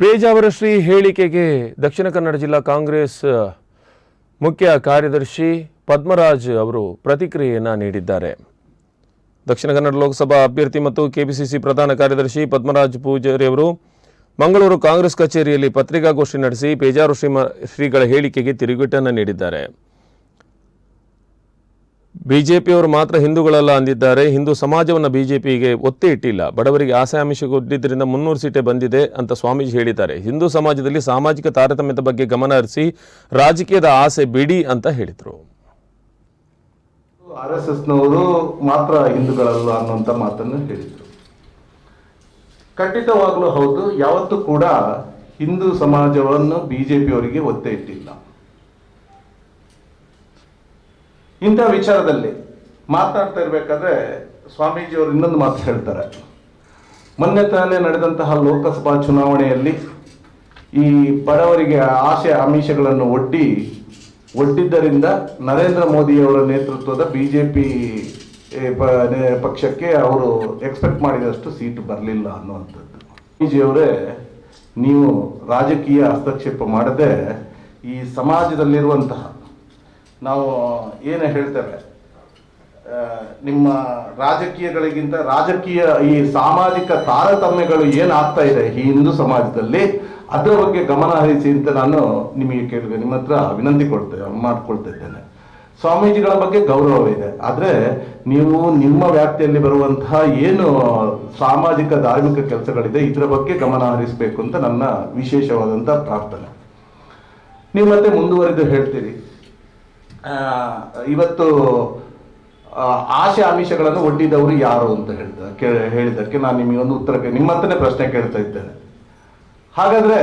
ಪೇಜಾವರ ಶ್ರೀ ಹೇಳಿಕೆಗೆ ದಕ್ಷಿಣ ಕನ್ನಡ ಜಿಲ್ಲಾ ಕಾಂಗ್ರೆಸ್ ಮುಖ್ಯ ಕಾರ್ಯದರ್ಶಿ ಪದ್ಮರಾಜ್ ಅವರು ಪ್ರತಿಕ್ರಿಯೆಯನ್ನು ನೀಡಿದ್ದಾರೆ. ದಕ್ಷಿಣ ಕನ್ನಡ ಲೋಕಸಭಾ ಅಭ್ಯರ್ಥಿ ಮತ್ತು ಕೆಪಿಸಿಸಿ ಪ್ರಧಾನ ಕಾರ್ಯದರ್ಶಿ ಪದ್ಮರಾಜ್ ಪೂಜಾರಿ ಅವರು ಮಂಗಳೂರು ಕಾಂಗ್ರೆಸ್ ಕಚೇರಿಯಲ್ಲಿ ಪತ್ರಿಕಾಗೋಷ್ಠಿ ನಡೆಸಿ ಪೇಜಾರು ಶ್ರೀಗಳ ಹೇಳಿಕೆಗೆ ತಿರುಗೇಟನ್ನು ನೀಡಿದ್ದಾರೆ. ಬಿಜೆಪಿಯವರು ಮಾತ್ರ ಹಿಂದೂಗಳಲ್ಲ ಅಂದಿದ್ದಾರೆ. ಹಿಂದೂ ಸಮಾಜವನ್ನು ಬಿಜೆಪಿಗೆ ಒತ್ತೆ ಇಟ್ಟಿಲ್ಲ. ಬಡವರಿಗೆ ಆಸೆ ಆಮಿಷ ಕೊಟ್ಟಿದ್ದರಿಂದ ಮುನ್ನೂರು ಸೀಟೆ ಬಂದಿದೆ ಅಂತ ಸ್ವಾಮೀಜಿ ಹೇಳಿದ್ದಾರೆ. ಹಿಂದೂ ಸಮಾಜದಲ್ಲಿ ಸಾಮಾಜಿಕ ತಾರತಮ್ಯದ ಬಗ್ಗೆ ಗಮನ ಹರಿಸಿ ರಾಜಕೀಯದ ಆಸೆ ಬಿಡಿ ಅಂತ ಹೇಳಿದರು. ಆರ್ ಎಸ್ ಎಸ್ನವರು ಮಾತ್ರ ಹಿಂದೂಗಳಲ್ಲ ಅನ್ನುವಂಥ ಮಾತನ್ನು ಹೇಳಿದರು. ಖಂಡಿತವಾಗ್ಲೂ ಹೌದು. ಯಾವತ್ತೂ ಕೂಡ ಹಿಂದೂ ಸಮಾಜವನ್ನು ಬಿಜೆಪಿಯವರಿಗೆ ಒತ್ತೆ ಇಟ್ಟಿಲ್ಲ. ಇಂಥ ವಿಚಾರದಲ್ಲಿ ಮಾತಾಡ್ತಾ ಇರಬೇಕಾದ್ರೆ ಸ್ವಾಮೀಜಿಯವರು ಇನ್ನೊಂದು ಮಾತು ಹೇಳ್ತಾರೆ. ಮೊನ್ನೆ ತಾನೇ ನಡೆದಂತಹ ಲೋಕಸಭಾ ಚುನಾವಣೆಯಲ್ಲಿ ಈ ಬಡವರಿಗೆ ಆಶೆ ಆಮಿಷಗಳನ್ನು ಒಡ್ಡಿ ಒಡ್ಡಿದ್ದರಿಂದ ನರೇಂದ್ರ ಮೋದಿಯವರ ನೇತೃತ್ವದ ಬಿ ಜೆ ಪಿ ಪಕ್ಷಕ್ಕೆ ಅವರು ಎಕ್ಸ್ಪೆಕ್ಟ್ ಮಾಡಿದಷ್ಟು ಸೀಟು ಬರಲಿಲ್ಲ ಅನ್ನುವಂಥದ್ದು. ಸ್ವಾಮೀಜಿಯವರೇ, ನೀವು ರಾಜಕೀಯ ಹಸ್ತಕ್ಷೇಪ ಮಾಡದೆ ಈ ಸಮಾಜದಲ್ಲಿರುವಂತಹ ನಾವು ಏನು ಹೇಳ್ತೇವೆ ನಿಮ್ಮ ರಾಜಕೀಯಗಳಿಗಿಂತ ರಾಜಕೀಯ ಈ ಸಾಮಾಜಿಕ ತಾರತಮ್ಯಗಳು ಏನಾಗ್ತಾ ಇದೆ ಈ ಹಿಂದೂ ಸಮಾಜದಲ್ಲಿ, ಅದರ ಬಗ್ಗೆ ಗಮನ ಹರಿಸಿ ಅಂತ ನಾನು ನಿಮಗೆ ಕೇಳಿದೆ. ನಿಮ್ಮ ಹತ್ರ ವಿನಂತಿ ಕೊಡ್ತೇವೆ ಮಾಡ್ಕೊಳ್ತಿದ್ದೇನೆ ಸ್ವಾಮೀಜಿಗಳ ಬಗ್ಗೆ ಗೌರವ ಇದೆ. ಆದ್ರೆ ನೀವು ನಿಮ್ಮ ವ್ಯಾಪ್ತಿಯಲ್ಲಿ ಬರುವಂತಹ ಏನು ಸಾಮಾಜಿಕ, ಧಾರ್ಮಿಕ ಕೆಲಸಗಳಿದೆ, ಇದರ ಬಗ್ಗೆ ಗಮನ ಹರಿಸಬೇಕು ಅಂತ ನನ್ನ ವಿಶೇಷವಾದಂಥ ಪ್ರಾರ್ಥನೆ. ನೀವು ಮತ್ತೆ ಮುಂದುವರಿದು ಹೇಳ್ತೀರಿ. ಇವತ್ತು ಆಶೆ ಆಮಿಷಗಳನ್ನು ಒಡ್ಡಿದವರು ಯಾರು ಅಂತ ಹೇಳಿದ ಹೇಳಿದ್ದಕ್ಕೆ ನಾನು ನಿಮಗೆ ಒಂದು ಉತ್ತರಕ್ಕೆ ನಿಮ್ಮ ಹತ್ರನೇ ಪ್ರಶ್ನೆ ಕೇಳ್ತಾ ಇದ್ದೇನೆ. ಹಾಗಾದ್ರೆ,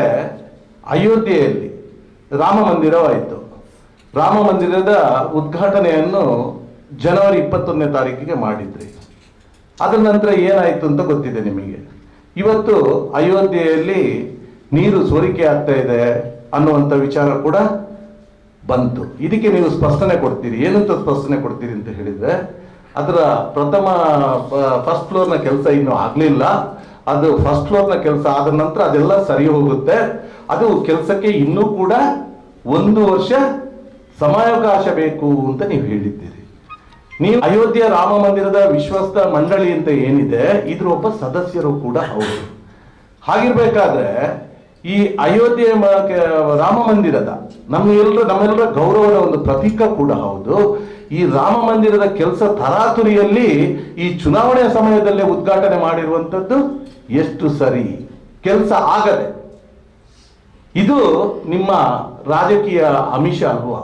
ಅಯೋಧ್ಯೆಯಲ್ಲಿ ರಾಮ ಮಂದಿರವಾಯಿತು. ರಾಮ ಮಂದಿರದ ಉದ್ಘಾಟನೆಯನ್ನು ಜನವರಿ ಇಪ್ಪತ್ತೊಂದನೇ ತಾರೀಕಿಗೆ ಮಾಡಿದ್ರಿ. ಅದರ ನಂತರ ಏನಾಯಿತು ಅಂತ ಗೊತ್ತಿದೆ ನಿಮಗೆ. ಇವತ್ತು ಅಯೋಧ್ಯೆಯಲ್ಲಿ ನೀರು ಸೋರಿಕೆ ಆಗ್ತಾ ಇದೆ ಅನ್ನುವಂಥ ವಿಚಾರ ಕೂಡ ಬಂತು. ಇದಕ್ಕೆ ನೀವು ಸ್ಪಷ್ಟನೆ ಕೊಡ್ತೀರಿ. ಏನಂತ ಸ್ಪಷ್ಟನೆ ಕೊಡ್ತೀರಿ ಅಂತ ಹೇಳಿದ್ರೆ, ಅದರ ಪ್ರಥಮ ಫಸ್ಟ್ ಫ್ಲೋರ್ನ ಕೆಲಸ ಇನ್ನೂ ಆಗಲಿಲ್ಲ. ಅದು ಫಸ್ಟ್ ಫ್ಲೋರ್ನ ಕೆಲಸ ಆದ ನಂತರ ಅದೆಲ್ಲ ಸರಿ ಹೋಗುತ್ತೆ. ಅದು ಕೆಲಸಕ್ಕೆ ಇನ್ನೂ ಕೂಡ ಒಂದು ವರ್ಷ ಸಮಯಾವಕಾಶ ಬೇಕು ಅಂತ ನೀವು ಹೇಳಿದ್ದೀರಿ. ನೀವು ಅಯೋಧ್ಯೆ ರಾಮ ಮಂದಿರದ ವಿಶ್ವಸ್ತ ಮಂಡಳಿ ಅಂತ ಏನಿದೆ ಇದ್ರ ಒಬ್ಬ ಸದಸ್ಯರು ಕೂಡ ಹೌದು. ಹಾಗಿರ್ಬೇಕಾದ್ರೆ ಈ ಅಯೋಧ್ಯೆ ರಾಮ ಮಂದಿರದ ನಮ್ಮ ಎಲ್ಲರ ನಮ್ಮೆಲ್ಲರ ಗೌರವದ ಒಂದು ಪ್ರತೀಕ ಕೂಡ ಹೌದು. ಈ ರಾಮ ಮಂದಿರದ ಕೆಲಸ ತರಾತುರಿಯಲ್ಲಿ ಈ ಚುನಾವಣೆ ಸಮಯದಲ್ಲೇ ಉದ್ಘಾಟನೆ ಮಾಡಿರುವಂಥದ್ದು ಎಷ್ಟು ಸರಿ ಕೆಲಸ ಆಗದೆ. ಇದು ನಿಮ್ಮ ರಾಜಕೀಯ ಅಮಿಷ ಅಲ್ವಾ?